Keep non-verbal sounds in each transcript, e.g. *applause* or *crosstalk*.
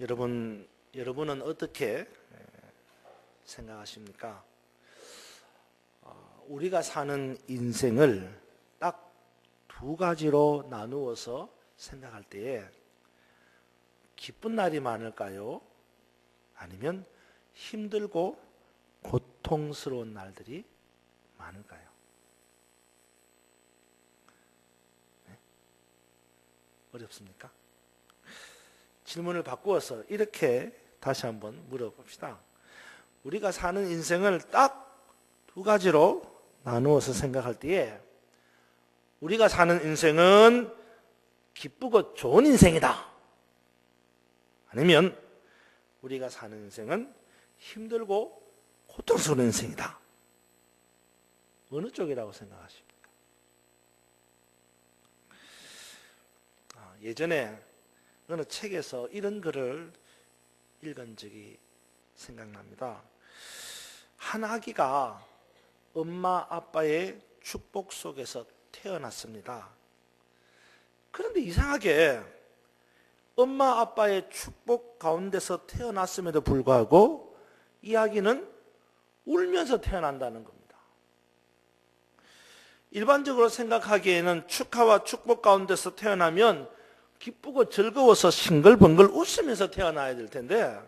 여러분, 여러분은 어떻게 생각하십니까? 어, 우리가 사는 인생을 딱 두 가지로 나누어서 생각할 때에 기쁜 날이 많을까요? 아니면 힘들고 고통스러운 날들이 많을까요? 네? 어렵습니까? 질문을 바꾸어서 이렇게 다시 한번 물어봅시다. 우리가 사는 인생을 딱 두 가지로 나누어서 생각할 때에 우리가 사는 인생은 기쁘고 좋은 인생이다. 아니면 우리가 사는 인생은 힘들고 고통스러운 인생이다. 어느 쪽이라고 생각하십니까? 아, 예전에 어느 책에서 이런 글을 읽은 적이 생각납니다. 한 아기가 엄마 아빠의 축복 속에서 태어났습니다. 그런데 이상하게 엄마 아빠의 축복 가운데서 태어났음에도 불구하고 이 아기는 울면서 태어난다는 겁니다. 일반적으로 생각하기에는 축하와 축복 가운데서 태어나면 기쁘고 즐거워서 싱글벙글 웃으면서 태어나야 될 텐데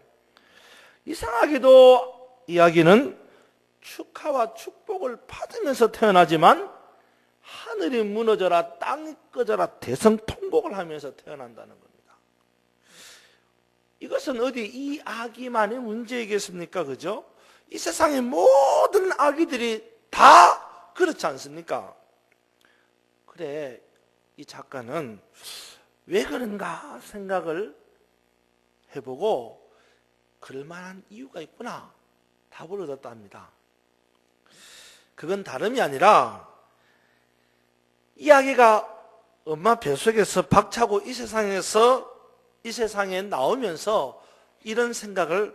이상하게도 이야기는 축하와 축복을 받으면서 태어나지만 하늘이 무너져라 땅이 꺼져라 대성통곡을 하면서 태어난다는 겁니다. 이것은 어디 이 아기만의 문제이겠습니까? 그죠? 이 세상의 모든 아기들이 다 그렇지 않습니까? 그래, 이 작가는 왜 그런가 생각을 해보고 그럴만한 이유가 있구나 답을 얻었답니다. 그건 다름이 아니라 이 아기가 엄마 뱃속에서 박차고 이 세상에서 이 세상에 나오면서 이런 생각을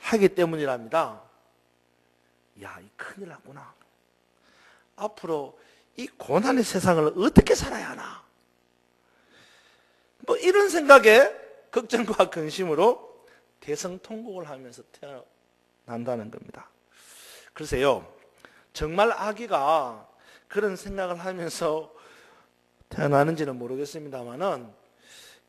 하기 때문이랍니다. 야, 이 큰일 났구나. 앞으로 이 고난의 세상을 어떻게 살아야 하나? 뭐 이런 생각에 걱정과 *laughs* 근심으로 대성통곡을 하면서 태어난다는 겁니다. 글쎄요, 정말 아기가 그런 생각을 하면서 태어나는지는 모르겠습니다만은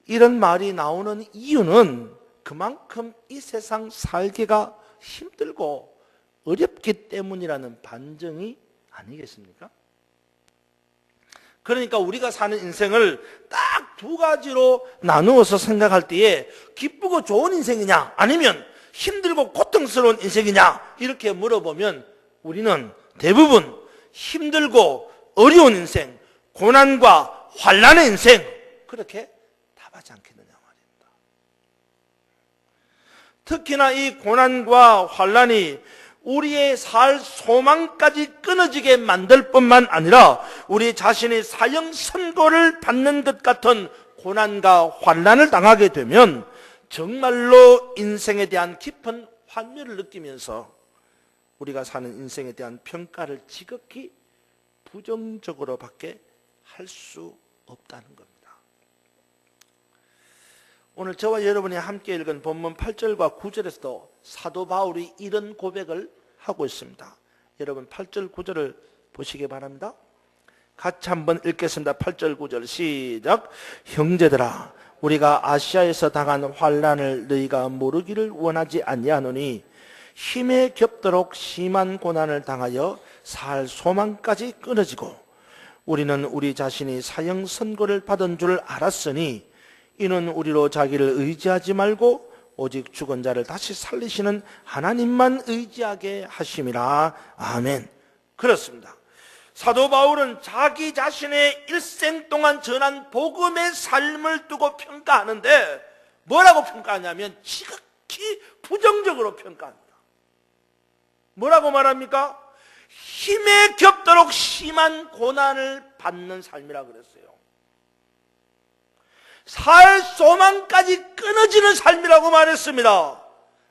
이런 말이 나오는 이유는 그만큼 이 세상 살기가 힘들고 어렵기 때문이라는 반증이 아니겠습니까? 그러니까 우리가 사는 인생을 딱 두 가지로 나누어서 생각할 때에 기쁘고 좋은 인생이냐 아니면 힘들고 고통스러운 인생이냐 이렇게 물어보면 우리는 대부분 힘들고 어려운 인생, 고난과 환란의 인생 그렇게 답하지 않겠느냐 말입니다. 특히나 이 고난과 환란이 우리의 살 소망까지 끊어지게 만들 뿐만 아니라 우리 자신의 사형 선고를 받는 것 같은 고난과 환란을 당하게 되면 정말로 인생에 대한 깊은 환멸을 느끼면서 우리가 사는 인생에 대한 평가를 지극히 부정적으로 밖에 할 수 없다는 겁니다. 오늘 저와 여러분이 함께 읽은 본문 8절과 9절에서도 사도 바울이 이런 고백을 하고 있습니다. 여러분 8절 9절을 보시기 바랍니다. 같이 한번 읽겠습니다. 8절 9절 시작. 형제들아 우리가 아시아에서 당한 환란을 너희가 모르기를 원하지 아니하노니 힘에 겹도록 심한 고난을 당하여 살 소망까지 끊어지고 우리는 우리 자신이 사형 선고를 받은 줄 알았으니 이는 우리로 자기를 의지하지 말고 오직 죽은 자를 다시 살리시는 하나님만 의지하게 하심이라. 아멘. 그렇습니다. 사도 바울은 자기 자신의 일생 동안 전한 복음의 삶을 두고 평가하는데 뭐라고 평가하냐면 지극히 부정적으로 평가합니다. 뭐라고 말합니까? 힘에 겹도록 심한 고난을 받는 삶이라 그랬어요. 살 소망까지 끊어지는 삶이라고 말했습니다.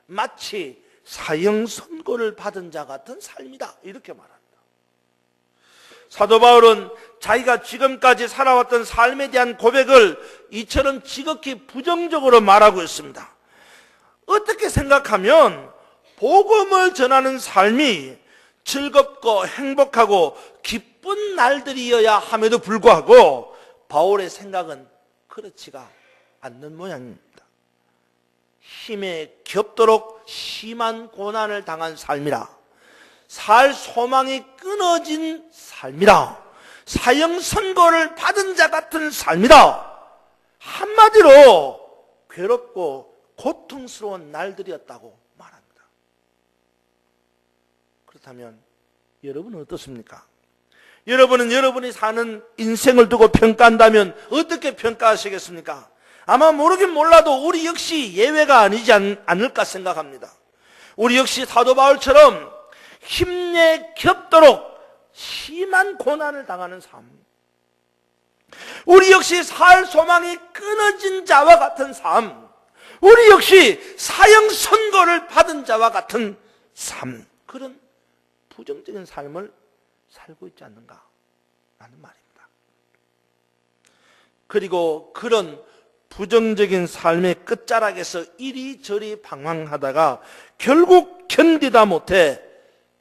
마치 사형 선고를 받은 자 같은 삶이다. 이렇게 말합니다. 사도 바울은 자기가 지금까지 살아왔던 삶에 대한 고백을 이처럼 지극히 부정적으로 말하고 있습니다. 어떻게 생각하면 복음을 전하는 삶이 즐겁고 행복하고 기쁜 날들이어야 함에도 불구하고 바울의 생각은 그렇지가 않는 모양입니다. 힘에 겹도록 심한 고난을 당한 삶이라. 살 소망이 끊어진 삶이라. 사형 선고를 받은 자 같은 삶이다. 한마디로 괴롭고 고통스러운 날들이었다고 말합니다. 그렇다면 여러분은 어떻습니까? 여러분은 여러분이 사는 인생을 두고 평가한다면 어떻게 평가하시겠습니까? 아마 모르긴 몰라도 우리 역시 예외가 아니지 않, 않을까 생각합니다. 우리 역시 사도 바울처럼 힘내 겹도록 심한 고난을 당하는 삶. 우리 역시 살 소망이 끊어진 자와 같은 삶. 우리 역시 사형 선고를 받은 자와 같은 삶. 그런 부정적인 삶을 살고 있지 않는가? 라는 말입니다. 그리고 그런 부정적인 삶의 끝자락에서 이리저리 방황하다가 결국 견디다 못해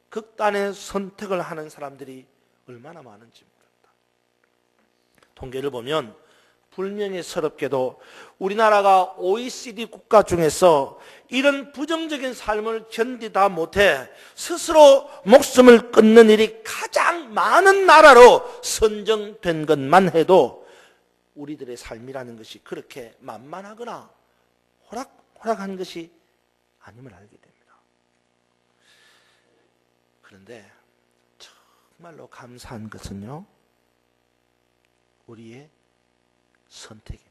극단의 선택을 하는 사람들이 얼마나 많은지 모릅니다. 통계를 보면 불명예스럽게도 우리나라가 OECD 국가 중에서 이런 부정적인 삶을 견디다 못해 스스로 목숨을 끊는 일이 가장 많은 나라로 선정된 것만 해도 우리들의 삶이라는 것이 그렇게 만만하거나 호락, 호락한 것이 아님을 알게 됩니다. 그런데 정말로 감사한 것은요, 우리의 선택입니다.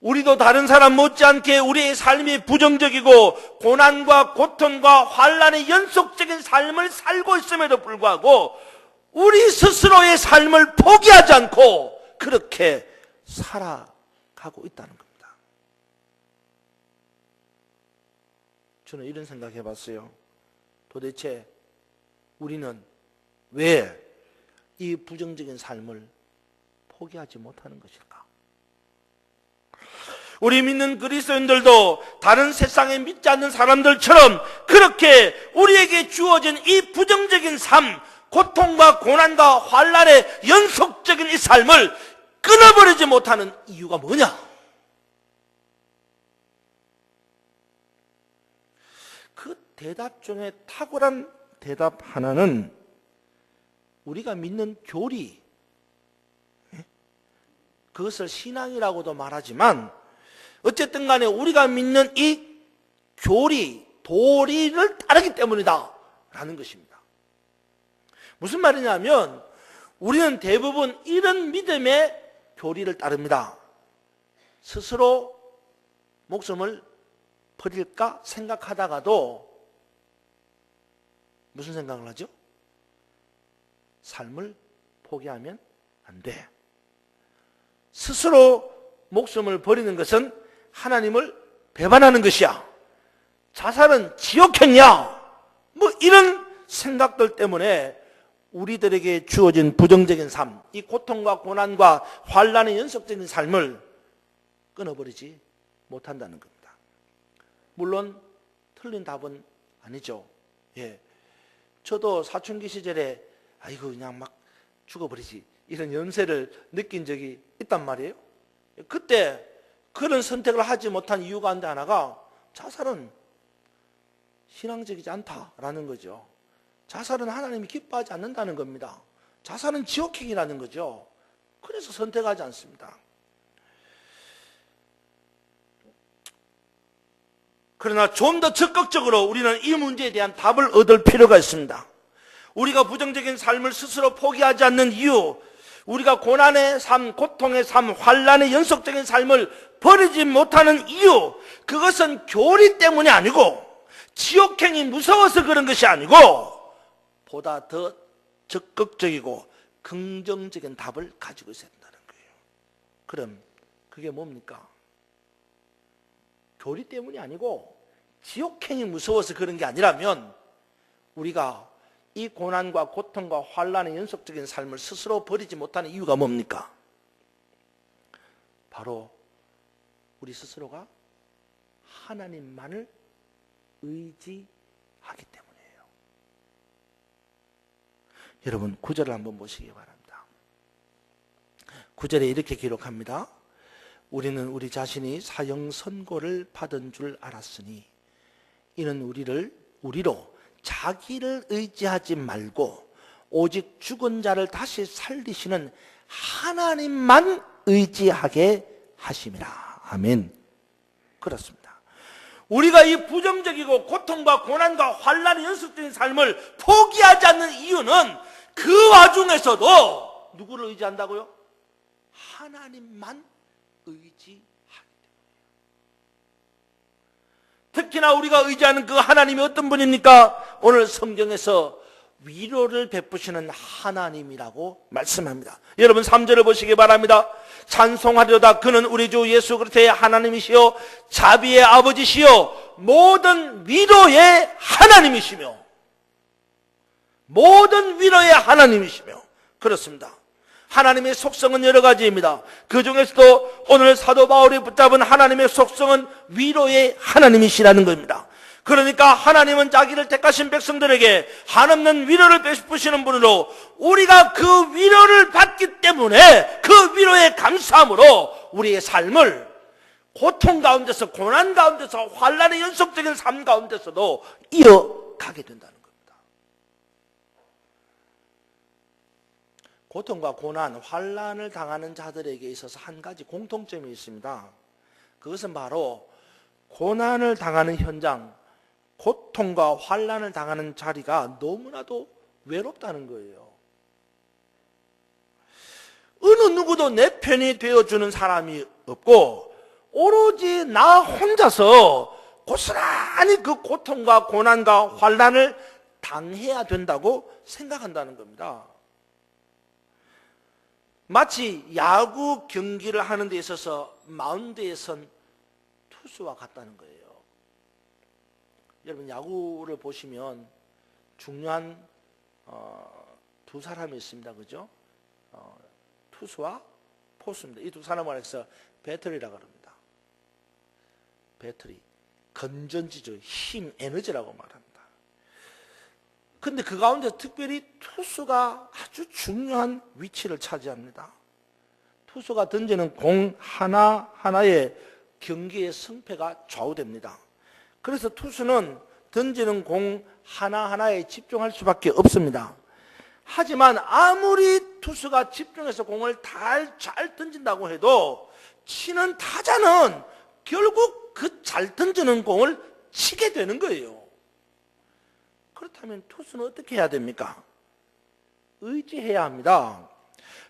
우리도 다른 사람 못지않게 우리의 삶이 부정적이고 고난과 고통과 환란의 연속적인 삶을 살고 있음에도 불구하고 우리 스스로의 삶을 포기하지 않고 그렇게 살아가고 있다는 겁니다. 저는 이런 생각 해봤어요. 도대체 우리는 왜 이 부정적인 삶을 포기하지 못하는 것일까? 우리 믿는 그리스도인들도 다른 세상에 믿지 않는 사람들처럼 그렇게 우리에게 주어진 이 부정적인 삶, 고통과 고난과 환란의 연속적인 이 삶을 끊어버리지 못하는 이유가 뭐냐? 대답 중에 탁월한 대답 하나는 우리가 믿는 교리, 예? 그것을 신앙이라고도 말하지만 어쨌든 간에 우리가 믿는 이 교리, 도리를 따르기 때문이다. 라는 것입니다. 무슨 말이냐면 우리는 대부분 이런 믿음의 교리를 따릅니다. 스스로 목숨을 버릴까 생각하다가도 무슨 생각을 하죠? 삶을 포기하면 안 돼. 스스로 목숨을 버리는 것은 하나님을 배반하는 것이야. 자살은 지옥행이야. 뭐 이런 생각들 때문에 우리들에게 주어진 부정적인 삶, 이 고통과 고난과 환란의 연속적인 삶을 끊어버리지 못한다는 겁니다. 물론 틀린 답은 아니죠. 예. 저도 사춘기 시절에 아이고 그냥 막 죽어버리지 이런 연세를 느낀 적이 있단 말이에요. 그때 그런 선택을 하지 못한 이유가 한데 하나가 자살은 신앙적이지 않다라는 거죠. 자살은 하나님이 기뻐하지 않는다는 겁니다. 자살은 지옥행이라는 거죠. 그래서 선택하지 않습니다. 그러나 좀 더 적극적으로 우리는 이 문제에 대한 답을 얻을 필요가 있습니다. 우리가 부정적인 삶을 스스로 포기하지 않는 이유, 우리가 고난의 삶, 고통의 삶, 환란의 연속적인 삶을 버리지 못하는 이유, 그것은 교리 때문이 아니고 지옥행이 무서워서 그런 것이 아니고 보다 더 적극적이고 긍정적인 답을 가지고 있어야 된다는 거예요. 그럼 그게 뭡니까? 교리 때문이 아니고 지옥행이 무서워서 그런 게 아니라면 우리가 이 고난과 고통과 환란의 연속적인 삶을 스스로 버리지 못하는 이유가 뭡니까? 바로 우리 스스로가 하나님만을 의지하기 때문이에요. 여러분 구절을 한번 보시기 바랍니다. 구절에 이렇게 기록합니다. 우리는 우리 자신이 사형 선고를 받은 줄 알았으니 이는 우리를 우리로 자기를 의지하지 말고 오직 죽은 자를 다시 살리시는 하나님만 의지하게 하심이라. 아멘. 그렇습니다. 우리가 이 부정적이고 고통과 고난과 환란의 연속적인 삶을 포기하지 않는 이유는 그 와중에서도 누구를 의지한다고요? 하나님만 때문이에요. 특히나 우리가 의지하는 그 하나님이 어떤 분입니까? 오늘 성경에서 위로를 베푸시는 하나님이라고 말씀합니다. 여러분 3절을 보시기 바랍니다. 찬송하려다 그는 우리 주 예수 그리스도의 하나님이시요 자비의 아버지시요 모든 위로의 하나님이시며 모든 위로의 하나님이시며 그렇습니다. 하나님의 속성은 여러 가지입니다. 그 중에서도 오늘 사도 바울이 붙잡은 하나님의 속성은 위로의 하나님이시라는 겁니다. 그러니까 하나님은 자기를 택하신 백성들에게 한없는 위로를 베푸시는 분으로 우리가 그 위로를 받기 때문에 그 위로의 감사함으로 우리의 삶을 고통 가운데서 고난 가운데서 환란의 연속적인 삶 가운데서도 이어가게 된다는 겁니다. 고통과 고난, 환란을 당하는 자들에게 있어서 한 가지 공통점이 있습니다. 그것은 바로 고난을 당하는 현장, 고통과 환란을 당하는 자리가 너무나도 외롭다는 거예요. 어느 누구도 내 편이 되어주는 사람이 없고 오로지 나 혼자서 고스란히 그 고통과 고난과 환란을 당해야 된다고 생각한다는 겁니다. 마치 야구 경기를 하는 데 있어서 마운드에 선 투수와 같다는 거예요. 여러분 야구를 보시면 중요한 어, 두 사람이 있습니다. 그죠? 어, 투수와 포수입니다. 이 두 사람을 해서 배터리라고 합니다. 배터리. 건전지죠. 힘, 에너지라고 말합니다. 근데 그 가운데 특별히 투수가 아주 중요한 위치를 차지합니다. 투수가 던지는 공 하나하나에 경기의 승패가 좌우됩니다. 그래서 투수는 던지는 공 하나하나에 집중할 수밖에 없습니다. 하지만 아무리 투수가 집중해서 공을 잘, 잘 던진다고 해도 치는 타자는 결국 그 잘 던지는 공을 치게 되는 거예요. 그렇다면 투수는 어떻게 해야 됩니까? 의지해야 합니다.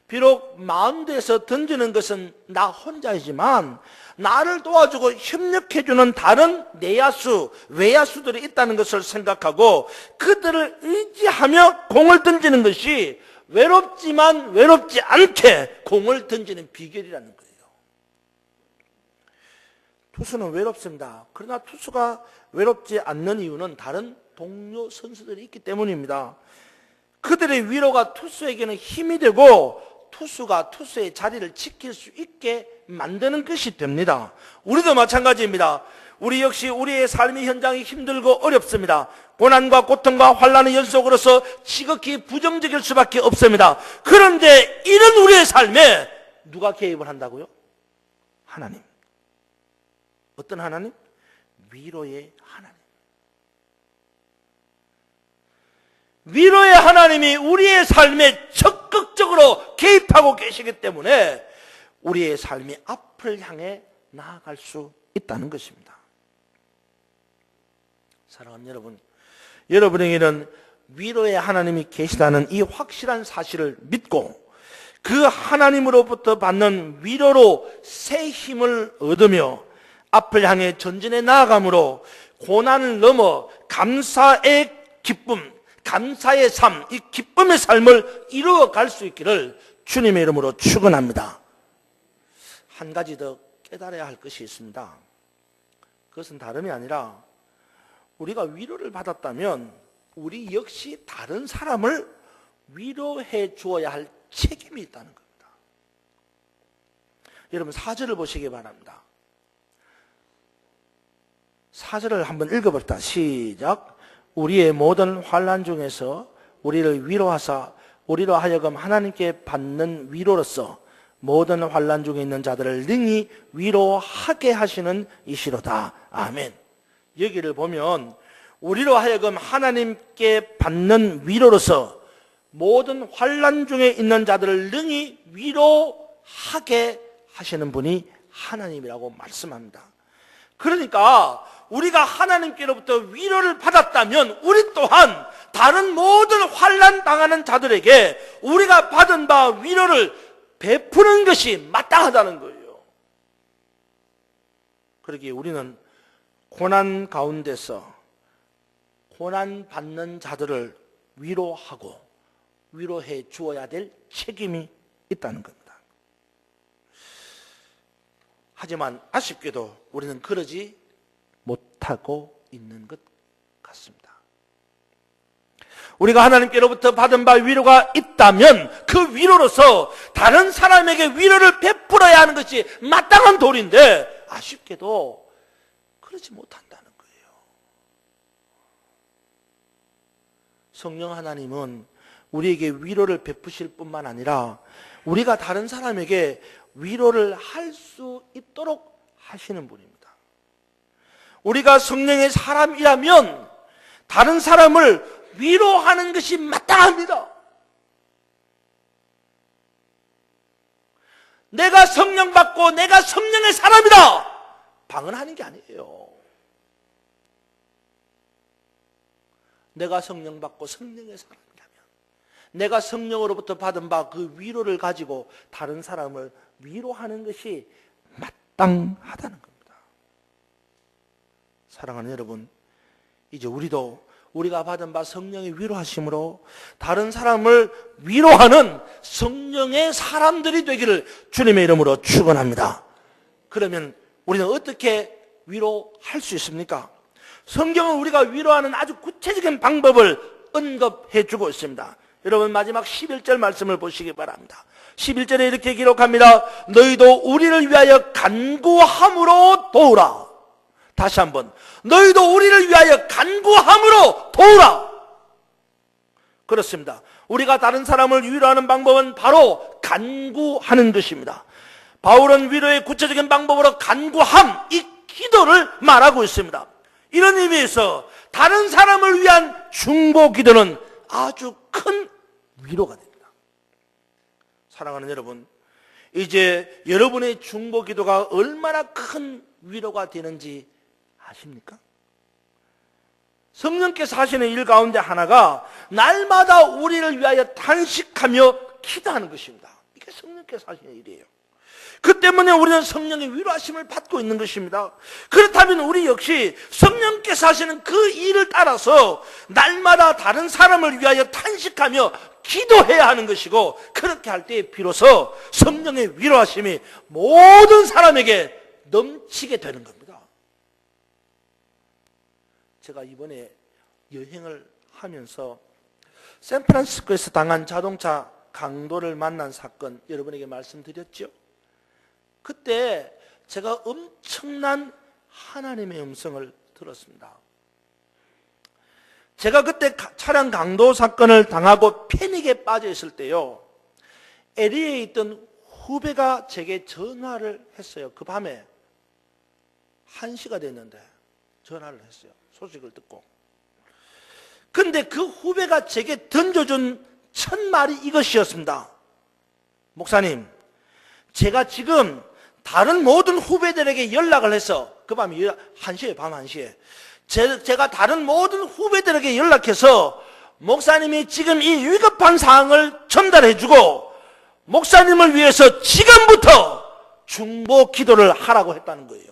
비록 마운드에서 던지는 것은 나 혼자이지만 나를 도와주고 협력해주는 다른 내야수, 외야수들이 있다는 것을 생각하고 그들을 의지하며 공을 던지는 것이 외롭지만 외롭지 않게 공을 던지는 비결이라는 거예요. 투수는 외롭습니다. 그러나 투수가 외롭지 않는 이유는 다른 동료 선수들이 있기 때문입니다. 그들의 위로가 투수에게는 힘이 되고 투수가 투수의 자리를 지킬 수 있게 만드는 것이 됩니다. 우리도 마찬가지입니다. 우리 역시 우리의 삶의 현장이 힘들고 어렵습니다. 고난과 고통과 환란의 연속으로서 지극히 부정적일 수밖에 없습니다. 그런데 이런 우리의 삶에 누가 개입을 한다고요? 하나님. 어떤 하나님? 위로의 하나님. 위로의 하나님이 우리의 삶에 적극적으로 개입하고 계시기 때문에 우리의 삶이 앞을 향해 나아갈 수 있다는 것입니다. 사랑하는 여러분, 여러분에게는 위로의 하나님이 계시다는 이 확실한 사실을 믿고 그 하나님으로부터 받는 위로로 새 힘을 얻으며 앞을 향해 전진해 나아감으로 고난을 넘어 감사의 기쁨, 감사의 삶, 이 기쁨의 삶을 이루어 갈 수 있기를 주님의 이름으로 축원합니다. 한 가지 더 깨달아야 할 것이 있습니다. 그것은 다름이 아니라 우리가 위로를 받았다면 우리 역시 다른 사람을 위로해 주어야 할 책임이 있다는 겁니다. 여러분 사절을 보시기 바랍니다. 사절을 한번 읽어봅시다. 시작. 우리의 모든 환란 중에서 우리를 위로하사 우리로 하여금 하나님께 받는 위로로서 모든 환란 중에 있는 자들을 능히 위로하게 하시는 이시로다. 아멘. 여기를 보면 우리로 하여금 하나님께 받는 위로로서 모든 환란 중에 있는 자들을 능히 위로하게 하시는 분이 하나님이라고 말씀합니다. 그러니까 우리가 하나님께로부터 위로를 받았다면 우리 또한 다른 모든 환란 당하는 자들에게 우리가 받은 바 위로를 베푸는 것이 마땅하다는 거예요. 그러기에 우리는 고난 가운데서 고난 받는 자들을 위로하고 위로해 주어야 될 책임이 있다는 겁니다. 하지만 아쉽게도 우리는 그러지 못하고 있는 것 같습니다. 우리가 하나님께로부터 받은 바 위로가 있다면 그 위로로서 다른 사람에게 위로를 베풀어야 하는 것이 마땅한 도리인데 아쉽게도 그러지 못한다는 거예요. 성령 하나님은 우리에게 위로를 베푸실 뿐만 아니라 우리가 다른 사람에게 위로를 할 수 있도록 하시는 분입니다. 우리가 성령의 사람이라면 다른 사람을 위로하는 것이 마땅합니다. 내가 성령 받고 내가 성령의 사람이다. 방언하는 게 아니에요. 내가 성령 받고 성령의 사람이라면 내가 성령으로부터 받은 바 그 위로를 가지고 다른 사람을 위로하는 것이 마땅하다는 겁니다. 사랑하는 여러분, 이제 우리도 우리가 받은 바 성령의 위로하심으로 다른 사람을 위로하는 성령의 사람들이 되기를 주님의 이름으로 축원합니다. 그러면 우리는 어떻게 위로할 수 있습니까? 성경은 우리가 위로하는 아주 구체적인 방법을 언급해 주고 있습니다. 여러분 마지막 11절 말씀을 보시기 바랍니다. 11절에 이렇게 기록합니다. 너희도 우리를 위하여 간구함으로 도우라. 다시 한번. 너희도 우리를 위하여 간구함으로 도우라. 그렇습니다. 우리가 다른 사람을 위로하는 방법은 바로 간구하는 것입니다. 바울은 위로의 구체적인 방법으로 간구함, 이 기도를 말하고 있습니다. 이런 의미에서 다른 사람을 위한 중보 기도는 아주 큰 위로가 됩니다. 사랑하는 여러분, 이제 여러분의 중보 기도가 얼마나 큰 위로가 되는지 아십니까? 성령께서 하시는 일 가운데 하나가 날마다 우리를 위하여 탄식하며 기도하는 것입니다. 이게 성령께서 하시는 일이에요. 그 때문에 우리는 성령의 위로하심을 받고 있는 것입니다. 그렇다면 우리 역시 성령께서 하시는 그 일을 따라서 날마다 다른 사람을 위하여 탄식하며 기도해야 하는 것이고 그렇게 할때 비로소 성령의 위로하심이 모든 사람에게 넘치게 되는 겁니다. 제가 이번에 여행을 하면서 샌프란시스코에서 당한 자동차 강도를 만난 사건 여러분에게 말씀드렸죠? 그때 제가 엄청난 하나님의 음성을 들었습니다. 제가 그때 차량 강도 사건을 당하고 패닉에 빠져 있을 때요. LA에 있던 후배가 제게 전화를 했어요. 그 밤에 1시가 됐는데 전화를 했어요. 소식을 듣고. 근데 그 후배가 제게 던져준 첫 말이 이것이었습니다. 목사님, 제가 지금 다른 모든 후배들에게 연락을 해서 그 밤이 1시에 밤 1시에 제가 다른 모든 후배들에게 연락해서 목사님이 지금 이 위급한 상황을 전달해 주고 목사님을 위해서 지금부터 중보 기도를 하라고 했다는 거예요.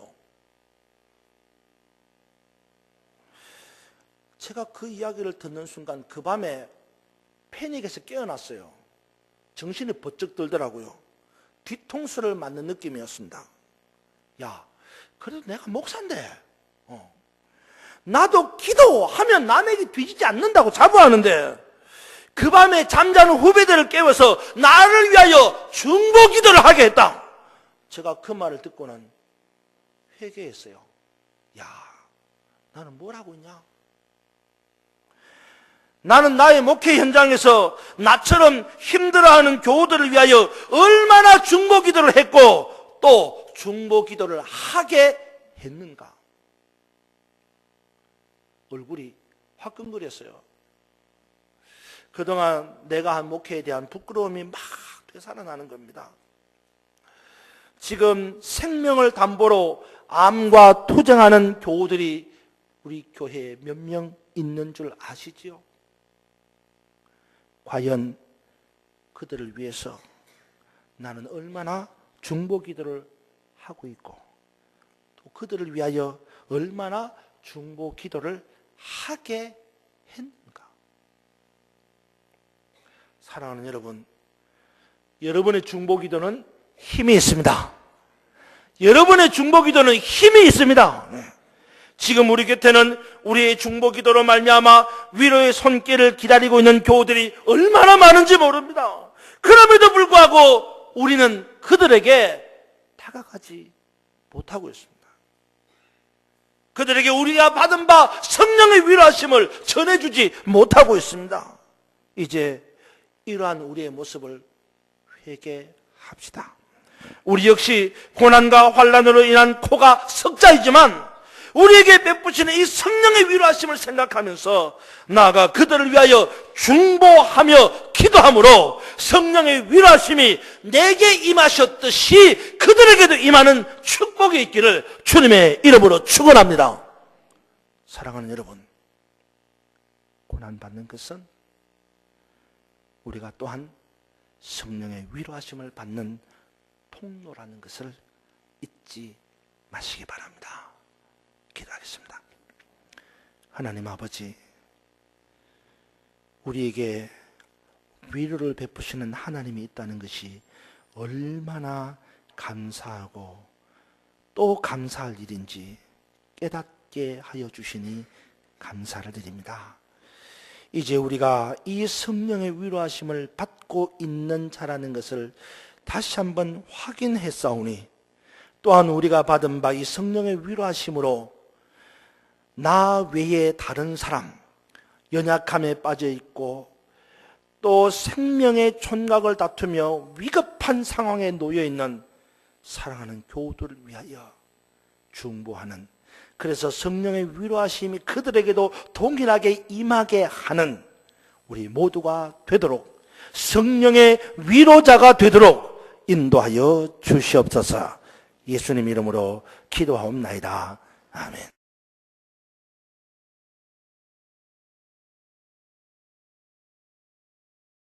제가 그 이야기를 듣는 순간 그 밤에 패닉에서 깨어났어요. 정신이 번쩍 들더라고요. 뒤통수를 맞는 느낌이었습니다. 야, 그래도 내가 목사인데, 어. 나도 기도하면 남에게 뒤지지 않는다고 자부하는데, 그 밤에 잠자는 후배들을 깨워서 나를 위하여 중보 기도를 하게 했다. 제가 그 말을 듣고는 회개했어요. 야, 나는 뭘 하고 있냐? 나는 나의 목회 현장에서 나처럼 힘들어하는 교우들을 위하여 얼마나 중보 기도를 했고 또 중보 기도를 하게 했는가? 얼굴이 화끈거렸어요. 그동안 내가 한 목회에 대한 부끄러움이 막 되살아나는 겁니다. 지금 생명을 담보로 암과 투쟁하는 교우들이 우리 교회에 몇 명 있는 줄 아시지요? 과연 그들을 위해서 나는 얼마나 중보 기도를 하고 있고 또 그들을 위하여 얼마나 중보 기도를 하게 했는가? 사랑하는 여러분, 여러분의 중보 기도는 힘이 있습니다. 여러분의 중보 기도는 힘이 있습니다. 네. 지금 우리 곁에는 우리의 중보 기도로 말미암아 위로의 손길을 기다리고 있는 교우들이 얼마나 많은지 모릅니다. 그럼에도 불구하고 우리는 그들에게 다가가지 못하고 있습니다. 그들에게 우리가 받은 바 성령의 위로하심을 전해주지 못하고 있습니다. 이제 이러한 우리의 모습을 회개합시다. 우리 역시 고난과 환란으로 인한 코가 석자이지만 우리에게 베푸시는 이 성령의 위로하심을 생각하면서 나아가 그들을 위하여 중보하며 기도함으로 성령의 위로하심이 내게 임하셨듯이 그들에게도 임하는 축복이 있기를 주님의 이름으로 축원합니다. 사랑하는 여러분, 고난 받는 것은 우리가 또한 성령의 위로하심을 받는 통로라는 것을 잊지 마시기 바랍니다. 기도하겠습니다. 하나님 아버지, 우리에게 위로를 베푸시는 하나님이 있다는 것이 얼마나 감사하고 또 감사할 일인지 깨닫게 하여 주시니 감사를 드립니다. 이제 우리가 이 성령의 위로하심을 받고 있는 자라는 것을 다시 한번 확인해 싸우니 또한 우리가 받은 바 이 성령의 위로하심으로 나 외에 다른 사람, 연약함에 빠져 있고 또 생명의 촌각을 다투며 위급한 상황에 놓여 있는 사랑하는 교우들을 위하여 중보하는 그래서 성령의 위로하심이 그들에게도 동일하게 임하게 하는 우리 모두가 되도록 성령의 위로자가 되도록 인도하여 주시옵소서 예수님 이름으로 기도하옵나이다. 아멘.